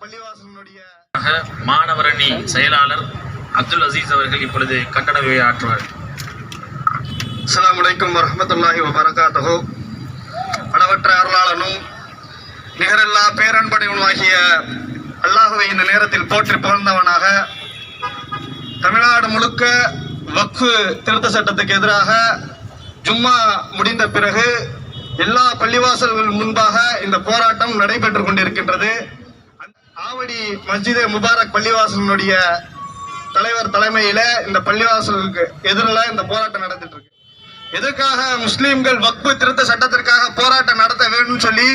பள்ளிவாசலினுடைய மாணவரணி செயலாளர் அப்துல் அசீஸ் அவர்கள் இப்பொழுது கட்டட விழா ஆற்றுவார் அஸ்ஸலாமு அலைக்கும் வரஹ்மத்துல்லாஹி வபரகாத்துஹு. அளவற்ற அருளாளனும் நிகரில்லா பேரன்படையுமாகிய அல்லாஹுவை இந்த நேரத்தில் போற்றி புகழ்ந்தவனாக தமிழ்நாடு முழுக்க வக்ஃபு திருத்த சட்டத்துக்கு எதிராக ஜும்மா முடிந்த பிறகு எல்லா பள்ளிவாசல்கள் முன்பாக இந்த போராட்டம் நடைபெற்றுக் கொண்டிருக்கின்றது. ஆவடி மஸ்ஜிதே முபாரக் பள்ளிவாசலினுடைய தலைவர் தலைமையில இந்த பள்ளிவாசலுக்கு எதிரில் இந்த போராட்டம் நடந்துட்டு இருக்கு எதுக்காக முஸ்லீம்கள் வக்பு திருத்த சட்டத்திற்காக போராட்டம் நடத்த வேண்டும் சொல்லி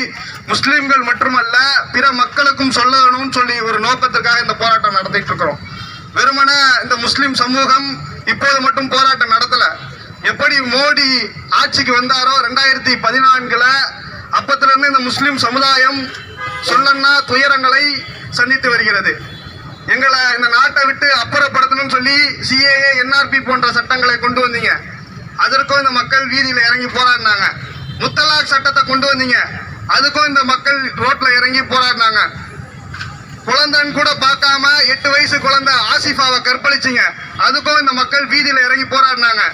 முஸ்லீம்கள் மட்டுமல்ல பிற மக்களுக்கும் சொல்லணும்னு சொல்லி ஒரு நோக்கத்திற்காக இந்த போராட்டம் நடத்திட்டு இருக்கிறோம் வெறுமன இந்த முஸ்லீம் சமூகம் இப்போது மட்டும் போராட்டம் நடத்தல. மோடி ஆட்சிக்கு வந்தாரோ ரெண்டாயிரத்தி பதினான்குல அப்பத்துல இருந்து இந்த முஸ்லிம் சமுதாயம் சொல்லன்னா துயரங்களை சந்தித்து வருகிறது. எங்களை இந்த நாட்டை விட்டு அப்புறப்படுத்தணும்னு சொல்லி சிஏஏ என்ஆர்பி போன்ற சட்டங்களை கொண்டு வந்தீங்க. அதற்கும் இந்த மக்கள் வீதியில் இறங்கி போராடினாங்க. முத்தலாக் சட்டத்தை கொண்டு வந்தீங்க. அதுக்கும் இந்த மக்கள் ரோட்ல இறங்கி போராடினாங்க. குழந்தைன்னு கூட பார்க்காம எட்டு வயசு குழந்தை ஆசிஃபாவை கற்பழிச்சிங்க. அதுக்கும் இந்த மக்கள் வீதியில் இறங்கி போராடினாங்க.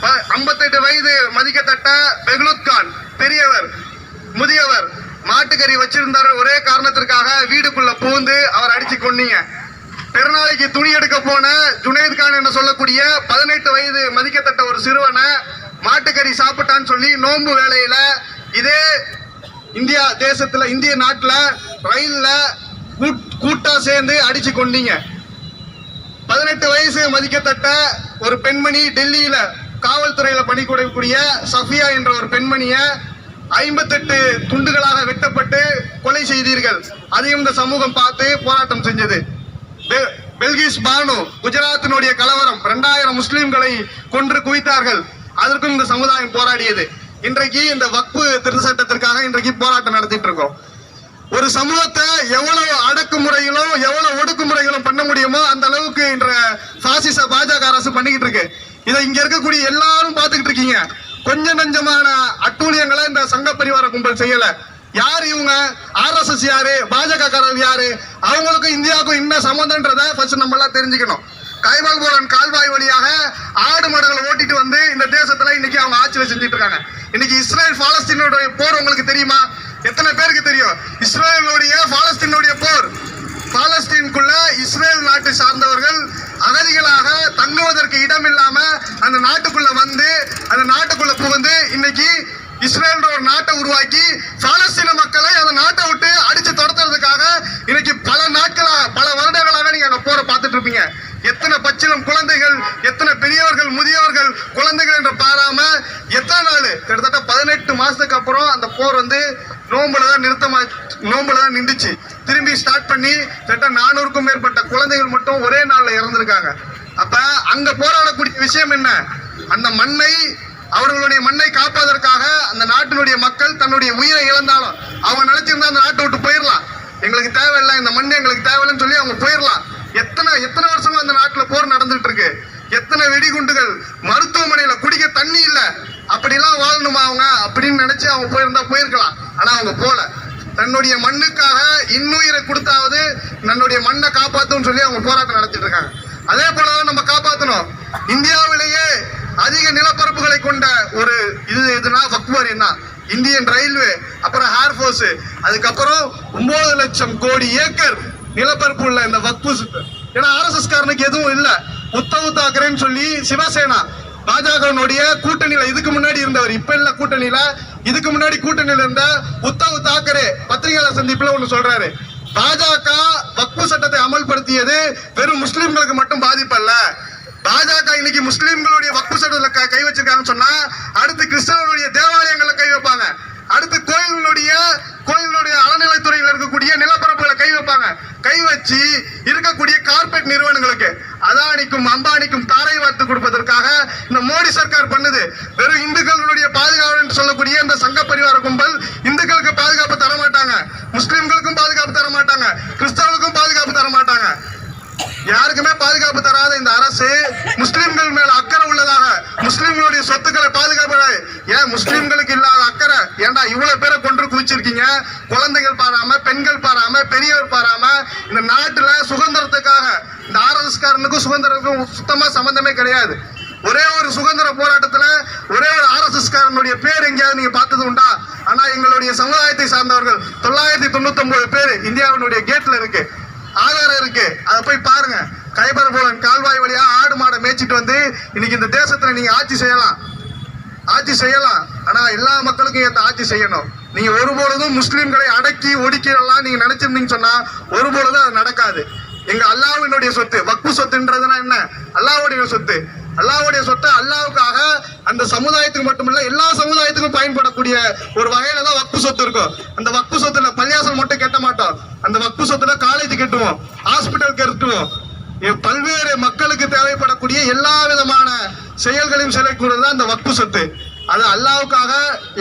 ப- 58 வயது மதிக்கத்தட்ட பெஹ்லுத் கான் பெரியவர் முதியவர் மாட்டுக்கறி வச்சிருந்தார். ஒரே காரணத்திற்காக வீடுக்குள்ள பூந்து அவர் அடிச்சு கொன்னீங்க. பெருநாளைக்கு துணி எடுக்க போன ஜுனேத் கான் என்று சொல்லக்கூடிய பதினெட்டு வயது மதிக்கத்தட்ட ஒரு சிறுவனை மாட்டுக்கறி சாப்பிட்டான்னு சொல்லி நோன்பு வேலையில இதே இந்தியா தேசத்துல இந்திய நாட்டுல ரயில்ல கூட்- கூட்டா சேர்ந்து அடிச்சு கொண்டீங்க பதினெட்டு வயசு மதிக்கத்தட்ட ஒரு பெண்மணி டெல்லியில காவல்துறையில பணிபுரியக்கூடிய சஃபியா என்ற ஒரு பெண்மணிய ஐம்பத்தெட்டு துண்டுகளாக வெட்டப்பட்டு கொலை செய்தீர்கள். அதையும் இந்த சமூகம் பார்த்து போராட்டம் செஞ்சது. பெ- பெல்கிஸ் பானு குஜராத்தினுடைய கலவரம் இரண்டாயிரம் முஸ்லிம்களை கொன்று குவித்தார்கள். அதற்கும் இந்த சமுதாயம் போராடியது. இன்றைக்கு இந்த வக்பு திருத்த சட்டத்திற்காக இன்றைக்கு போராட்டம் நடத்திட்டு இருக்கோம். ஒரு சமூகத்தை எவ்வளவு அடக்குமுறைகளும் எவ்வளவு ஒடுக்குமுறைகளும் பண்ண முடியுமோ அந்த அளவுக்கு இன்ற பாசிச பாஜக அரசு பண்ணிக்கிட்டு இருக்கு. இதை இங்க இருக்கக்கூடிய எல்லாரும் பார்த்துக்கிட்டு இருக்கீங்க. கொஞ்சம் நஞ்சமான அட்டூழியங்களை இந்த சங்க பரிவார கும்பல் செய்யல. யார் இவங்க? ஆர்எஸ்எஸ் யாரு? பாஜக காரர் யாரு? அவங்களுக்கும் இந்தியாவுக்கும் என்ன சம்மந்தன்றத ஃபர்ஸ்ட் நம்ம எல்லாம் தெரிஞ்சுக்கணும். கைவால் போலன் கால்வாய் வழியாக ஆடு மாடுகளை ஓட்டிட்டு வந்து இந்த தேசத்துல இன்னைக்கு அவங்க ஆட்சி செஞ்சுட்டு இருக்காங்க. இன்னைக்கு இஸ்ரேல் பாலஸ்தீனுடைய போர் உங்களுக்கு தெரியுமா? எத்தனை பேருக்கு தெரியும்? இஸ்ரேலுடைய பாலஸ்தீனுடைய போர். பாலஸ்தீனுக்குள்ள இஸ்ரேல் நாட்டை சார்ந்தவர்கள் அகதிகளாக தங்குவதற்கு இடம் இல்லாம அந்த நாட்டுக்குள்ள வந்து அந்த நாட்டுக்குள்ள புகுந்து இன்னைக்கு இஸ்ரேல் ஒரு நாட்டை உருவாக்கி பாலஸ்தீன மக்களை அந்த நாட்டை விட்டு அடிச்சு துரத்துறதுக்காக இன்னைக்கு பல நாட்களா பல வருடங்களாக நீங்க அந்த போரை பார்த்துட்டு இருப்பீங்க. எத்தனை பச்சிலம் குழந்தைகள் எத்தனை பெரியவர்கள் முதியவர்கள் குழந்தைகள் என்று பாராம எத்தனை நாள்? கிட்டத்தட்ட பதினெட்டு மாசத்துக்கு அப்புறம் அந்த போர் வந்து நோம்புல தான் நிறுத்தமா நோம்புல தான் நின்றுச்சு. திரும்பி ஸ்டார்ட் பண்ணி கிட்ட நானூறுக்கும் மேற்பட்ட குழந்தைகள் மட்டும் ஒரே நாளில் இறந்திருக்காங்க. அப்ப அங்க போராடக்கூடிய விஷயம் என்ன? அந்த மண்ணை அவர்களுடைய மண்ணை காப்பதற்காக அந்த நாட்டினுடைய மக்கள் தன்னுடைய உயிரை இழந்தாலும் அவங்க நினைச்சிருந்தா அந்த நாட்டை விட்டு போயிடலாம் எங்களுக்கு தேவையில்லை இந்த மண் எங்களுக்கு தேவையில்லைன்னு சொல்லி அவங்க போயிடலாம் எத்தனை எத்தனை வருஷமா அந்த நாட்டில் போர் நடந்துட்டு இருக்கு எத்தனை வெடிகுண்டுகள் மருத்துவமனையில குடிக்க தண்ணி இல்லை. அப்படிலாம் வாழணுமா அவங்க? அப்படின்னு நினைச்சு அவங்க போயிருந்தா போயிருக்கலாம். ஆனா அவங்க போல. தன்னுடைய மண்ணுக்காக இன்னுயிரை கொடுத்தாவது தன்னுடைய மண்ணை காப்பாத்தும் சொல்லி அவங்க போராட்டம் நடத்திட்டு இருக்காங்க. அதே போலதான் நம்ம காப்பாத்தணும். இந்தியாவிலேயே அதிக நிலப்பரப்புகளை கொண்ட ஒரு இது எதுனா வக்வாரியம் தான் இந்தியன் ரயில்வே அப்புறம் ஏர்ஃபோர்ஸ் அதுக்கப்புறம் ஒன்பது லட்சம் கோடி ஏக்கர் நிலப்பரப்பு உள்ள இந்த வக்பு சுத்து. ஏன்னா ஆர்எஸ்எஸ் காரனுக்கு எதுவும் இல்லை. உத்தவ் தாக்கரேன்னு சொல்லி சிவசேனா பாஜகனுடைய கூட்டணியில இதுக்கு முன்னாடி இருந்தவர் இப்ப இல்ல கூட்டணியில இதுக்கு முன்னாடி கூட்டணியில இருந்த உத்தவ் தாக்கரே பத்திரிகையாளர் சந்திப்புல ஒண்ணு சொல்றாரு. பாஜக வக்பு சட்டத்தை அமல்படுத்தியது வெறும் முஸ்லிம்களுக்கு மட்டும் பாதிப்பல்ல பாஜக இன்னைக்கு முஸ்லிம்களுடைய வக்பு சட்டத்துல க- கை வச்சிருக்காங்கன்னு சொன்னா அடுத்து கிறிஸ்தவனுடைய தேவாலயங்களை கை வைப்பாங்க. அடுத்து கோயில்களுடைய கோயிலுடைய அறநிலைத்துறையில் இருக்கக்கூடிய நிலப்பரப்புகளை கை வைப்பாங்க. கை வச்சு இருக்கக்கூடிய கார்பரேட் நிறுவனங்களுக்கு அதானிக்கும் அம்பானிக்கும் தாரை வார்த்து கொடுப்பதற்காக இந்த மோடி சர்க்கார் பண்ணுது. வெறும் இந்துக்கள் பாதுகாப்பு என்று சொல்லக்கூடிய இந்த சங்க பரிவார கும்பல் இந்துக்களுக்கு பாதுகாப்பு தர மாட்டாங்க. முஸ்லிம்களுக்கும் பாதுகாப்பு தர மாட்டாங்க. கிறிஸ்தவர்களுக்கும் பாதுகாப்பு தர மாட்டாங்க. யாருக்குமே பாதுகாப்பு தராத இந்த அரசு முஸ்லிம்கள் மேல அக்கறை உள்ளதாக முஸ்லிம்களுடைய சொத்துக்களை பாதுகாப்பு ஏன் முஸ்லிம்களுக்கு இல்லாத அக்கறை? ஏண்டா இவ்வளவு பேரை கொன்று குவிச்சிருக்கீங்க? குழந்தைகள் பாராம பெண்கள் பாராம பெரியவர் பாராம இந்த நாட்டுல சுதந்திரத்துக்காக இந்த ஆர்எஸ்காரனுக்கும் சுதந்திரத்துக்கும் சுத்தமா சம்பந்தமே கிடையாது. ஒரே ஒரு சுதந்திர போராட்டத்துல ஒரே ஒரு ஆர்எஸ்எஸ் பேர் எங்கேயாவது நீங்க பார்த்தது உண்டா? ஆனா எங்களுடைய சமுதாயத்தை சார்ந்தவர்கள் தொள்ளாயிரத்தி தொண்ணூத்தி ஒன்பது பேர் இந்தியாவினுடைய கேட்ல இருக்கு. ஆதாரம் இருக்கு. அதை போய் பாருங்க. கைபர் போலன் கால்வாய் வழியா ஆடு மாடை மேய்ச்சிட்டு வந்து இன்னைக்கு இந்த தேசத்துல நீங்க ஆட்சி செய்யலாம். ஆட்சி செய்யலாம். ஆனா எல்லா மக்களுக்கும் ஏற்ற ஆட்சி செய்யணும். நீங்க ஒருபொழுதும் முஸ்லீம்களை அடக்கி ஒடுக்கிடலாம் நீங்க நினைச்சிருந்தீங்கன்னு சொன்னா ஒருபொழுதும் அது நடக்காது. எங்க அல்லாவினுடைய சொத்து வக்பு சொத்துன்றதுனா என்ன? அல்லாவுடைய சொத்து. அல்லாவுடைய சொத்தை அல்லாவுக்காக அந்த சமுதாயத்துக்கு மட்டுமல்ல எல்லா சமுதாயத்துக்கும் பயன்படக்கூடிய ஒரு வகையில தான் வக்பு சொத்து இருக்கும். அந்த வக்பு சொத்துல பள்ளியாசல் மட்டும் கட்ட மாட்டோம். அந்த வக்பு சொத்துல காலேஜ் கட்டுவோம் ஹாஸ்பிட்டல் கட்டுவோம். பல்வேறு மக்களுக்கு தேவைப்படக்கூடிய எல்லா விதமான செயல்களையும் செய்யக்கூடியது தான் அந்த வக்பு சொத்து. அது அல்லாவுக்காக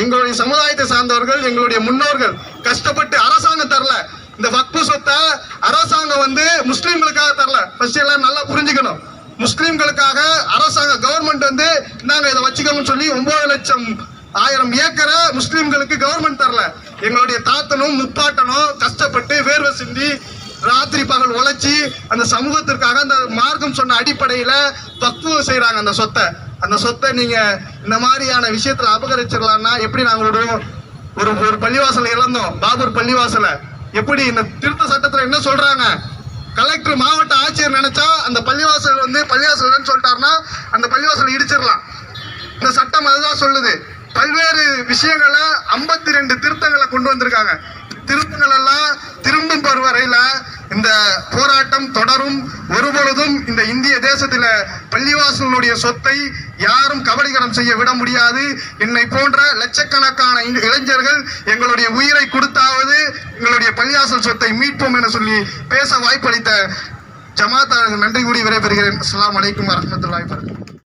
எங்களுடைய சமுதாயத்தை சார்ந்தவர்கள் எங்களுடைய முன்னோர்கள் கஷ்டப்பட்டு அரசாங்கம் தரல. இந்த வக்பு சொத்தை அரசாங்கம் வந்து முஸ்லீம்களுக்காக தரல. ஃபர்ஸ்ட் எல்லாம் நல்லா புரிஞ்சுக்கணும். முஸ்லீம்களுக்காக அரசாங்கம் கவர்மெண்ட் வந்து நாங்க இதை வச்சுக்கோங்கன்னு சொல்லி ஒன்பது லட்சம் ஆயிரம் ஏக்கரை முஸ்லீம்களுக்கு கவர்மெண்ட் தரல. எங்களுடைய தாத்தனும் முப்பாட்டனும் கஷ்டப்பட்டு வேர்வை சிந்தி ராத்திரி பகல் உழைச்சி அந்த சமூகத்திற்காக அந்த மார்க்கம் சொன்ன அடிப்படையில பக்குவம் செய்யறாங்க அந்த சொத்தை. அந்த சொத்தை நீங்க இந்த மாதிரியான விஷயத்துல அபகரிச்சிடலாம்னா எப்படி நாங்க ஒரு ஒரு பள்ளிவாசலை இழந்தோம் பாபூர் பள்ளிவாசலை எப்படி இந்த திருத்த சட்டத்துல என்ன சொல்றாங்க? கலெக்டர் மாவட்ட ஆட்சியர் நினைச்சா அந்த பள்ளிவாசல் வந்து பள்ளிவாசல் சொல்லிட்டாருன்னா அந்த பள்ளிவாசலை இடிச்சிடலாம். இந்த சட்டம் அதுதான் சொல்லுது. பல்வேறு விஷயங்களை ஐம்பத்தி ரெண்டு திருத்தங்களை கொண்டு வந்திருக்காங்க. திருத்தங்கள் எல்லாம் திரும்பும் பருவ வரையில இந்த போராட்டம் தொடரும். ஒருபொழுதும் இந்த இந்திய தேசத்தில் பள்ளிவாசலுடைய சொத்தை யாரும் கபலீகரம் செய்ய விட முடியாது. என்னை போன்ற லட்சக்கணக்கான இளைஞர்கள் எங்களுடைய உயிரை கொடுத்த எங்களுடைய பள்ளியாசல் சொத்தை மீட்போம் என சொல்லி பேச வாய்ப்பளித்த ஜமாத் நன்றி கூடி விடைபெறுகிறேன். அஸ்லாம் அலைக்கும் வரமத்துல்லாய் வரகம்